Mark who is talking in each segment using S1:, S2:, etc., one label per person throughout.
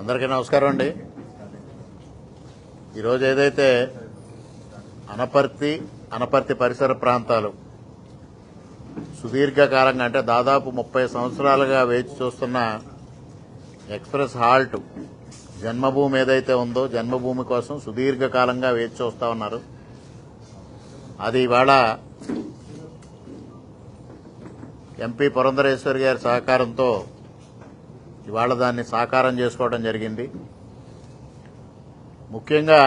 S1: అందరికీ నమస్కారం అండి. ఈరోజు ఏదైతే అనపర్తి అనపర్తి పరిసర ప్రాంతాలు సుదీర్ఘకాలంగా అంటే దాదాపు ముప్పై సంవత్సరాలుగా వేచి చూస్తున్న ఎక్స్ప్రెస్ హాల్ట్ జన్మభూమి ఏదైతే ఉందో జన్మభూమి కోసం సుదీర్ఘకాలంగా వేచి చూస్తా ఉన్నారు. అది ఇవాళ ఎంపీ పురంధరేశ్వరి గారి సహకారంతో ఇవాళ దాన్ని సాకారం చేసుకోవడం జరిగింది. ముఖ్యంగా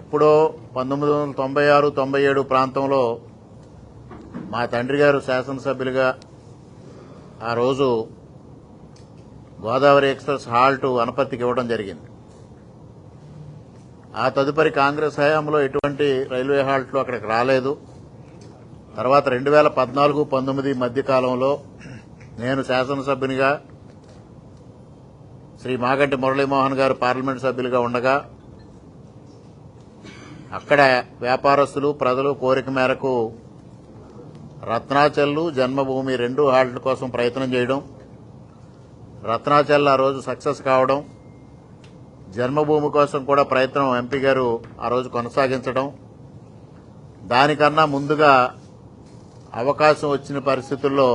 S1: ఎప్పుడో పంతొమ్మిది వందల తొంభై ఆరు తొంభై ఏడు ప్రాంతంలో మా తండ్రి గారు శాసనసభ్యులుగా ఆ రోజు గోదావరి ఎక్స్ప్రెస్ హాల్ట్ అనపర్తికి ఇవ్వడం జరిగింది. ఆ తదుపరి కాంగ్రెస్ హయాంలో ఎటువంటి రైల్వే హాల్ట్లు అక్కడికి రాలేదు. తర్వాత రెండు వేల పద్నాలుగు పంతొమ్మిది మధ్యకాలంలో నేను శాసనసభ్యునిగా శ్రీ మాగంటి మురళీమోహన్ గారు పార్లమెంట్ సభ్యులుగా ఉండగా అక్కడ వ్యాపారస్తులు ప్రజలు కోరిక మేరకు రత్నాచల్లు జన్మభూమి రెండు హాల్ట్ కోసం ప్రయత్నం చేయడం రత్నాచల్ ఆ రోజు సక్సెస్ కావడం జన్మభూమి కోసం కూడా ప్రయత్నం ఎంపీ గారు ఆ రోజు కొనసాగించడం దానికన్నా ముందుగా అవకాశం వచ్చిన పరిస్థితుల్లో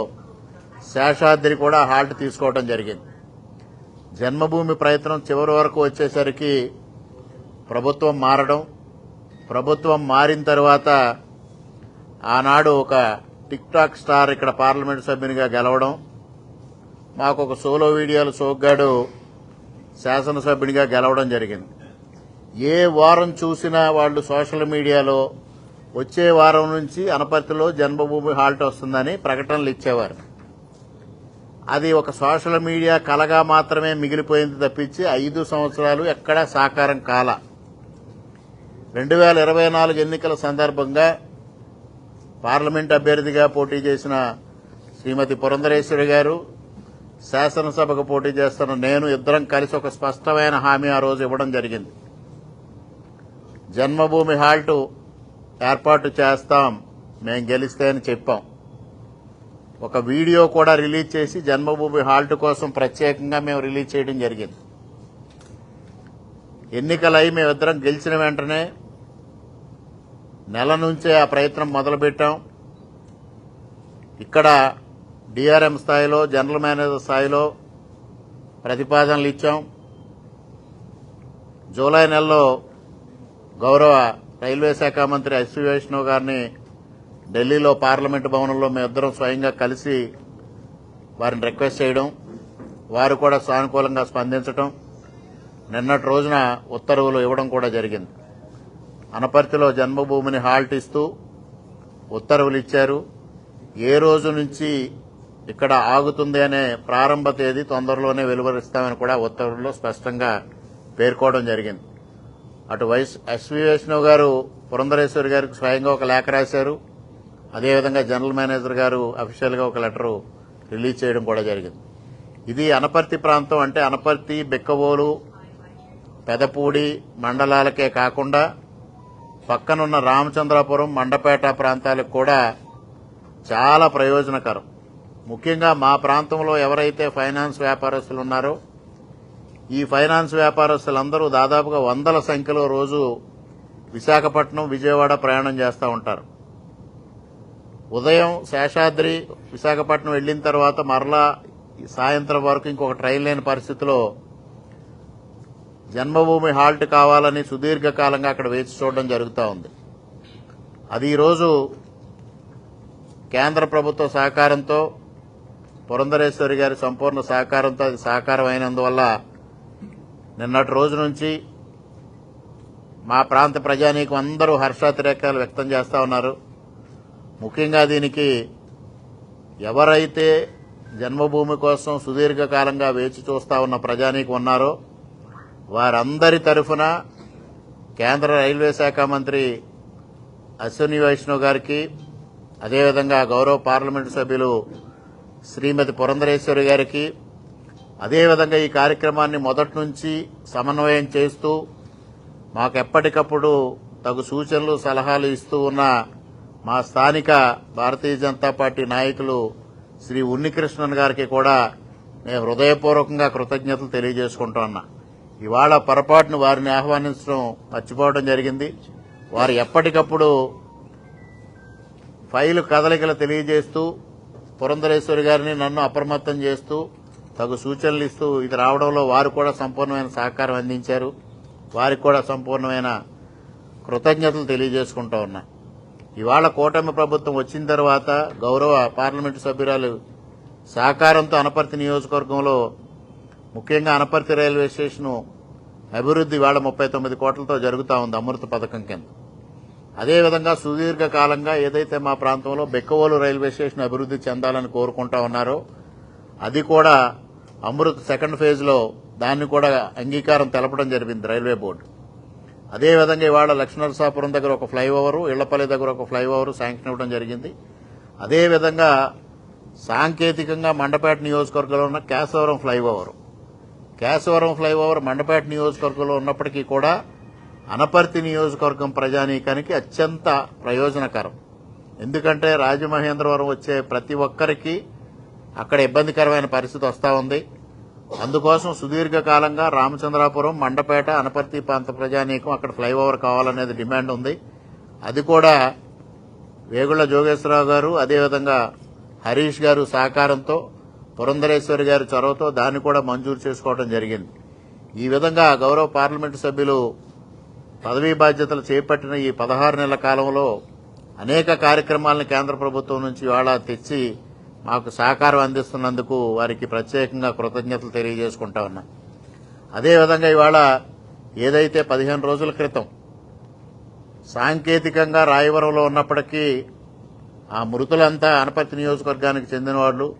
S1: శేషాద్రి కూడా హాల్ట్ తీసుకోవడం జరిగింది. జన్మభూమి ప్రయత్నం చివరి వరకు వచ్చేసరికి ప్రభుత్వం మారడం. ప్రభుత్వం మారిన తర్వాత ఆనాడు ఒక టిక్ టాక్ స్టార్ ఇక్కడ పార్లమెంట్ సభ్యునిగా గెలవడం. మాకు ఒక సోలో వీడియోలు సోగ్గాడు శాసనసభ్యునిగా గెలవడం జరిగింది. ఏ వారం చూసినా వాళ్ళు సోషల్ మీడియాలో వచ్చే వారం నుంచి అనపర్తిలో జన్మభూమి హాల్ట్ వస్తుందని ప్రకటనలు ఇచ్చేవారు. అది ఒక సోషల్ మీడియా కలగా మాత్రమే మిగిలిపోయింది తప్పించి ఐదు సంవత్సరాలు ఎక్కడా సాకారం కాల. రెండు వేల ఇరవై నాలుగు ఎన్నికల సందర్భంగా పార్లమెంట్ అభ్యర్థిగా పోటీ చేసిన శ్రీమతి పురంధరేశ్వరి గారు శాసనసభకు పోటీ చేస్తున్న నేను ఇద్దరం కలిసి ఒక స్పష్టమైన హామీ ఆ రోజు ఇవ్వడం జరిగింది. జన్మభూమి హాల్టు ఏర్పాటు చేస్తాం మేం గెలిస్తే అని చెప్పాం. ఒక వీడియో కూడా రిలీజ్ చేసి జన్మభూమి హాల్ట్ కోసం ప్రత్యేకంగా మేము రిలీజ్ చేయడం జరిగింది. ఎన్నికలై మేమిద్దరం గెలిచిన వెంటనే నెల నుంచే ఆ ప్రయత్నం మొదలుపెట్టాం. ఇక్కడ డిఆర్ఎం స్థాయిలో జనరల్ మేనేజర్ స్థాయిలో ప్రతిపాదనలు ఇచ్చాం. జూలై నెలలో గౌరవ రైల్వే శాఖ మంత్రి అశ్వి వైష్ణవ్ గారిని ఢిల్లీలో పార్లమెంటు భవనంలో మేమిద్దరం స్వయంగా కలిసి వారిని రిక్వెస్ట్ చేయడం వారు కూడా సానుకూలంగా స్పందించడం నిన్నటి రోజున ఉత్తర్వులు ఇవ్వడం కూడా జరిగింది. అనపర్తిలో జన్మభూమిని హాల్ట్ ఇస్తూ ఉత్తర్వులు ఇచ్చారు. ఏ రోజు నుంచి ఇక్కడ ఆగుతుంది అనే ప్రారంభ తేదీ తొందరలోనే వెలువరిస్తామని కూడా ఉత్తర్వుల్లో స్పష్టంగా పేర్కోవడం జరిగింది. అటు వైస్ ఎస్వి వైష్ణవ్ గారు పురంధరేశ్వరి గారికి స్వయంగా ఒక లేఖ రాశారు. అదేవిధంగా జనరల్ మేనేజర్ గారు అఫీషియల్గా ఒక లెటర్ రిలీజ్ చేయడం కూడా జరిగింది. ఇది అనపర్తి ప్రాంతం అంటే అనపర్తి బెక్కవోలు పెదపూడి మండలాలకే కాకుండా పక్కనున్న రామచంద్రాపురం మండపేట ప్రాంతాలకు కూడా చాలా ప్రయోజనకరం. ముఖ్యంగా మా ప్రాంతంలో ఎవరైతే ఫైనాన్స్ వ్యాపారస్తులు ఉన్నారో ఈ ఫైనాన్స్ వ్యాపారస్తులందరూ దాదాపుగా వందల సంఖ్యలో రోజు విశాఖపట్నం విజయవాడ ప్రయాణం చేస్తూ ఉంటారు. ఉదయం శేషాద్రి విశాఖపట్నం వెళ్ళిన తర్వాత మరలా సాయంత్రం వరకు ఇంకొక ట్రైన్ లేని పరిస్థితిలో జన్మభూమి హాల్ట్ కావాలని సుదీర్ఘకాలంగా అక్కడ వేచి చూడడం జరుగుతూ ఉంది. అది ఈరోజు కేంద్ర ప్రభుత్వ సహకారంతో పురంధరేశ్వరి గారి సంపూర్ణ సహకారంతో అది సహకారం అయినందువల్ల నిన్నటి రోజు నుంచి మా ప్రాంత ప్రజానీకం అందరూ హర్షాతిరేకాలు వ్యక్తం చేస్తూ ఉన్నారు. ముఖ్యంగా దీనికి ఎవరైతే జన్మభూమి కోసం సుదీర్ఘకాలంగా వేచి చూస్తా ఉన్న ప్రజానీకం ఉన్నారో వారందరి తరఫున కేంద్ర రైల్వే శాఖ మంత్రి అశ్విని వైష్ణవ్ గారికి అదేవిధంగా గౌరవ పార్లమెంటు సభ్యులు శ్రీమతి పురంధరేశ్వరి గారికి అదేవిధంగా ఈ కార్యక్రమాన్ని మొదటి నుంచి సమన్వయం చేస్తూ మాకు ఎప్పటికప్పుడు తగు సూచనలు సలహాలు ఇస్తూ ఉన్న మా స్థానిక భారతీయ జనతా పార్టీ నాయకులు శ్రీ ఉన్నికృష్ణన్ గారికి కూడా నేను హృదయపూర్వకంగా కృతజ్ఞతలు తెలియజేసుకుంటున్నా ఇవాళ పొరపాటును వారిని ఆహ్వానించడం మర్చిపోవడం జరిగింది. వారు ఎప్పటికప్పుడు ఫైలు కదలికలు తెలియజేస్తూ పురంధరేశ్వరి గారిని నన్ను అప్రమత్తం చేస్తూ తగు సూచనలు ఇస్తూ ఇది రావడంలో వారు కూడా సంపూర్ణమైన సహకారం అందించారు. వారికి కూడా సంపూర్ణమైన కృతజ్ఞతలు తెలియజేసుకుంటా ఉన్నా. ఇవాళ కూటమి ప్రభుత్వం వచ్చిన తర్వాత గౌరవ పార్లమెంటు సభ్యురాలు సహకారంతో అనపర్తి నియోజకవర్గంలో ముఖ్యంగా అనపర్తి రైల్వే స్టేషను అభివృద్ధి ఇవాళ ముప్పై తొమ్మిది కోట్లతో జరుగుతూ ఉంది అమృత పథకం కింద. అదేవిధంగా సుదీర్ఘకాలంగా ఏదైతే మా ప్రాంతంలో బెక్కవోలు రైల్వే స్టేషన్ అభివృద్ధి చెందాలని కోరుకుంటా ఉన్నారో అది కూడా అమృత్ సెకండ్ ఫేజ్లో దాన్ని కూడా అంగీకారం తెలపడం జరిగింది రైల్వే బోర్డు. అదేవిధంగా ఇవాళ లక్ష్మణరసాపురం దగ్గర ఒక ఫ్లైఓవరు ఇళ్ళపల్లి దగ్గర ఒక ఫ్లైఓవర్ శాంక్షన్ ఇవ్వడం జరిగింది. అదేవిధంగా సాంకేతికంగా మండపేట నియోజకవర్గంలో ఉన్న కేశవరం ఫ్లైఓవరు. కేశవరం ఫ్లైఓవర్ మండపేట నియోజకవర్గంలో ఉన్నప్పటికీ కూడా అనపర్తి నియోజకవర్గం ప్రజానీకానికి అత్యంత ప్రయోజనకరం. ఎందుకంటే రాజమహేంద్రవరం వచ్చే ప్రతి ఒక్కరికి అక్కడ ఇబ్బందికరమైన పరిస్థితి వస్తూ ఉంది. అందుకోసం సుదీర్ఘకాలంగా రామచంద్రాపురం మండపేట అనపర్తి ప్రాంత ప్రజానీకం అక్కడ ఫ్లైఓవర్ కావాలనేది డిమాండ్ ఉంది. అది కూడా వేగుళ్ళ జోగేశ్వరరావు గారు అదేవిధంగా హరీష్ గారు సహకారంతో పురంధరేశ్వరి గారి చొరవతో దాన్ని కూడా మంజూరు చేసుకోవడం జరిగింది. ఈ విధంగా గౌరవ పార్లమెంటు సభ్యులు పదవీ బాధ్యతలు చేపట్టిన ఈ పదహారు నెలల కాలంలో అనేక కార్యక్రమాలను కేంద్ర ప్రభుత్వం నుంచి ఇవాళ తెచ్చి మాకు సహకారం అందిస్తున్నందుకు వారికి ప్రత్యేకంగా కృతజ్ఞతలు తెలియజేసుకుంటా ఉన్నా. అదేవిధంగా ఇవాళ ఏదైతే పదిహేను రోజుల క్రితం సాంకేతికంగా రాయవరంలో ఉన్నప్పటికీ ఆ మృతులంతా అనపర్తి నియోజకవర్గానికి చెందిన వాళ్ళు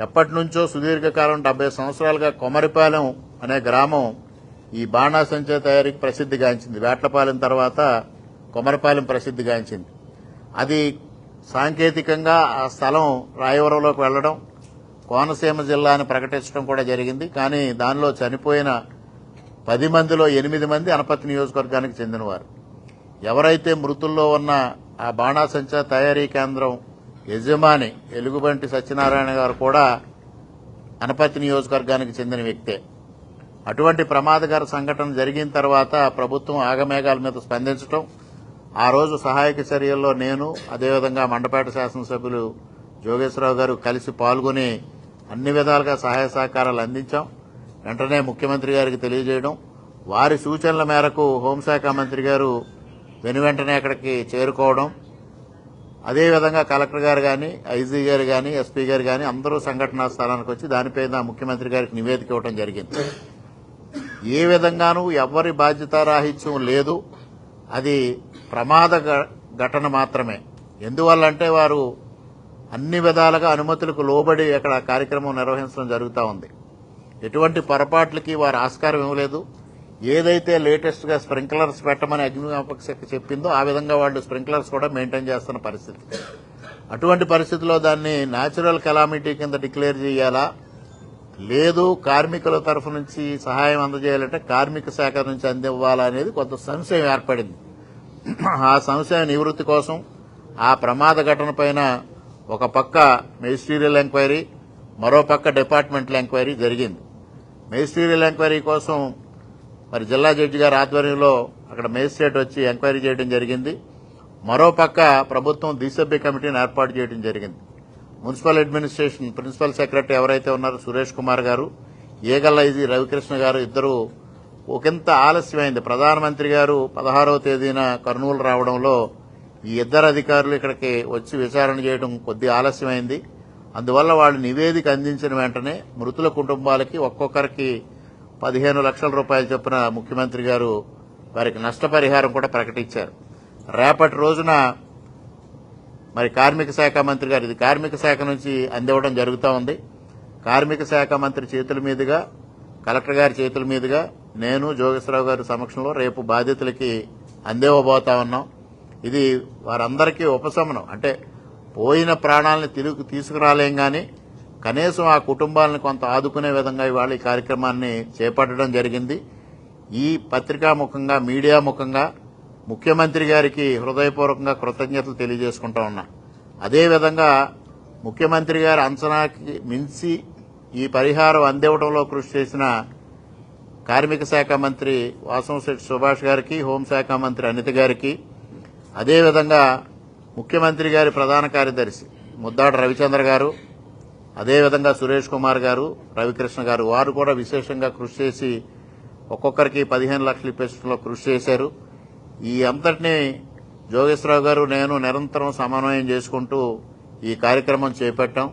S1: ఎప్పటి నుంచో సుదీర్ఘకాలం డెబ్బై సంవత్సరాలుగా కొమరిపాలెం అనే గ్రామం ఈ బాణాసంచ తయారీకి ప్రసిద్ధిగాంచింది. వేట్లపాలెం తర్వాత కొమరపాలెం ప్రసిద్ధిగాంచింది. అది సాంకేతికంగా ఆ స్థలం రాయవరంలోకి వెళ్ళడం కోనసీమ జిల్లా అని ప్రకటించడం కూడా జరిగింది. కానీ దానిలో చనిపోయిన పది మందిలో ఎనిమిది మంది అనపతి నియోజకవర్గానికి చెందినవారు. ఎవరైతే మృతుల్లో ఉన్న ఆ బాణాసంచ తయారీ కేంద్రం యజమాని ఎలుగుబంటి సత్యనారాయణ గారు కూడా అనపతి నియోజకవర్గానికి చెందిన వ్యక్తే. అటువంటి ప్రమాదకర సంఘటన జరిగిన తర్వాత ప్రభుత్వం ఆగమేఘాల మీద స్పందించడం ఆ రోజు సహాయక చర్యల్లో నేను అదేవిధంగా మండపేట శాసనసభ్యులు జోగేశ్వరరావు గారు కలిసి పాల్గొని అన్ని విధాలుగా సహాయ సహకారాలు అందించాం. వెంటనే ముఖ్యమంత్రి గారికి తెలియజేయడం. వారి సూచనల మేరకు హోంశాఖ మంత్రి గారు వెను వెంటనే అక్కడికి చేరుకోవడం. అదేవిధంగా కలెక్టర్ గారు కానీ ఐజీ గారు కానీ ఎస్పీ గారు కానీ అందరూ సంఘటనా స్థలానికి వచ్చి దానిపైన ముఖ్యమంత్రి గారికి నివేదిక ఇవ్వడం జరిగింది. ఏ విధంగానూ ఎవరి బాధ్యతారాహిత్యం లేదు. అది ప్రమాద ఘటన మాత్రమే. ఎందువల్లంటే వారు అన్ని విధాలుగా అనుమతులకు లోబడి అక్కడ కార్యక్రమం నిర్వహించడం జరుగుతూ ఉంది. ఎటువంటి పొరపాట్లకి వారు ఆస్కారం ఇవ్వలేదు. ఏదైతే లేటెస్ట్గా స్ప్రింక్లర్స్ పెట్టమని అగ్నిమాపక శాఖ చెప్పిందో ఆ విధంగా వాళ్ళు స్ప్రింక్లర్స్ కూడా మెయింటైన్ చేస్తున్న పరిస్థితి. అటువంటి పరిస్థితిలో దాన్ని న్యాచురల్ కెలామిటీ కింద డిక్లేర్ చేయాలా? లేదు కార్మికుల తరఫు నుంచి సహాయం అందజేయాలంటే కార్మిక శాఖ నుంచి అందివ్వాలా అనేది కొంత సంశయం ఏర్పడింది. ఆ సంశయ నివృత్తి కోసం ఆ ప్రమాద ఘటన పైన ఒక పక్క మెజిస్టీరియల్ ఎంక్వైరీ మరో పక్క డిపార్ట్మెంటల్ ఎంక్వైరీ జరిగింది. మెజిస్టీరియల్ ఎంక్వైరీ కోసం మరి జిల్లా జడ్జి గారి ఆధ్వర్యంలో అక్కడ మేజిస్ట్రేట్ వచ్చి ఎంక్వైరీ చేయడం జరిగింది. మరో పక్క ప్రభుత్వం దిసభ్య కమిటీని ఏర్పాటు చేయడం జరిగింది. మున్సిపల్ అడ్మినిస్ట్రేషన్ ప్రిన్సిపల్ సెక్రటరీ ఎవరైతే ఉన్నారో సురేష్ కుమార్ గారు ఏగల్ ఇది రవికృష్ణ గారు ఇద్దరు ఒకంత ఆలస్యమైంది. ప్రధానమంత్రి గారు పదహారవ తేదీన కర్నూలు రావడంలో ఈ ఇద్దరు అధికారులు ఇక్కడికి వచ్చి విచారణ చేయడం కొద్ది ఆలస్యమైంది. అందువల్ల వాళ్ళు నివేదిక అందించిన వెంటనే మృతుల కుటుంబాలకి ఒక్కొక్కరికి పదిహేను లక్షల రూపాయలు చొప్పున ముఖ్యమంత్రి గారు వారికి నష్టపరిహారం కూడా ప్రకటించారు. రేపటి రోజున మరి కార్మిక శాఖ మంత్రి గారు ఇది కార్మిక శాఖ నుంచి అందివ్వడం జరుగుతూ ఉంది. కార్మిక శాఖ మంత్రి చేతుల మీదుగా కలెక్టర్ గారి చేతుల మీదుగా నేను జోగేశ్వరరావు గారి సమక్షంలో రేపు బాధితులకి అందేవబోతా ఉన్నాం. ఇది వారందరికీ ఉపశమనం. అంటే పోయిన ప్రాణాలను తిరుగు తీసుకురాలేం కానీ కనీసం ఆ కుటుంబాలను కొంత ఆదుకునే విధంగా ఇవాళ ఈ కార్యక్రమాన్ని చేపట్టడం జరిగింది. ఈ పత్రికా ముఖంగా మీడియా ముఖంగా ముఖ్యమంత్రి గారికి హృదయపూర్వకంగా కృతజ్ఞతలు తెలియజేసుకుంటా ఉన్నా. అదేవిధంగా ముఖ్యమంత్రి గారి అంచనాకి మించి ఈ పరిహారం అందివ్వడంలో కృషి చేసిన కార్మిక శాఖ మంత్రి వాసంశెట్టి సుభాష్ గారికి హోంశాఖ మంత్రి అనిత గారికి అదేవిధంగా ముఖ్యమంత్రి గారి ప్రధాన కార్యదర్శి ముద్దాడ రవిచంద్ర గారు అదేవిధంగా సురేష్ కుమార్ గారు రవికృష్ణ గారు వారు కూడా విశేషంగా కృషి చేసి ఒక్కొక్కరికి పదిహేను లక్షలు ఇప్పించడంలో కృషి చేశారు. ఈ అంతటిని జోగేశ్వరరావు గారు నేను నిరంతరం సమన్వయం చేసుకుంటూ ఈ కార్యక్రమం చేపట్టాం.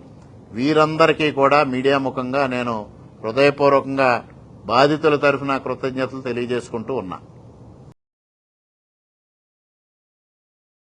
S1: వీరందరికీ కూడా మీడియా ముఖంగా నేను హృదయపూర్వకంగా బాధితుల తరఫున కృతజ్ఞతలు తెలియజేసుకుంటూ ఉన్నా.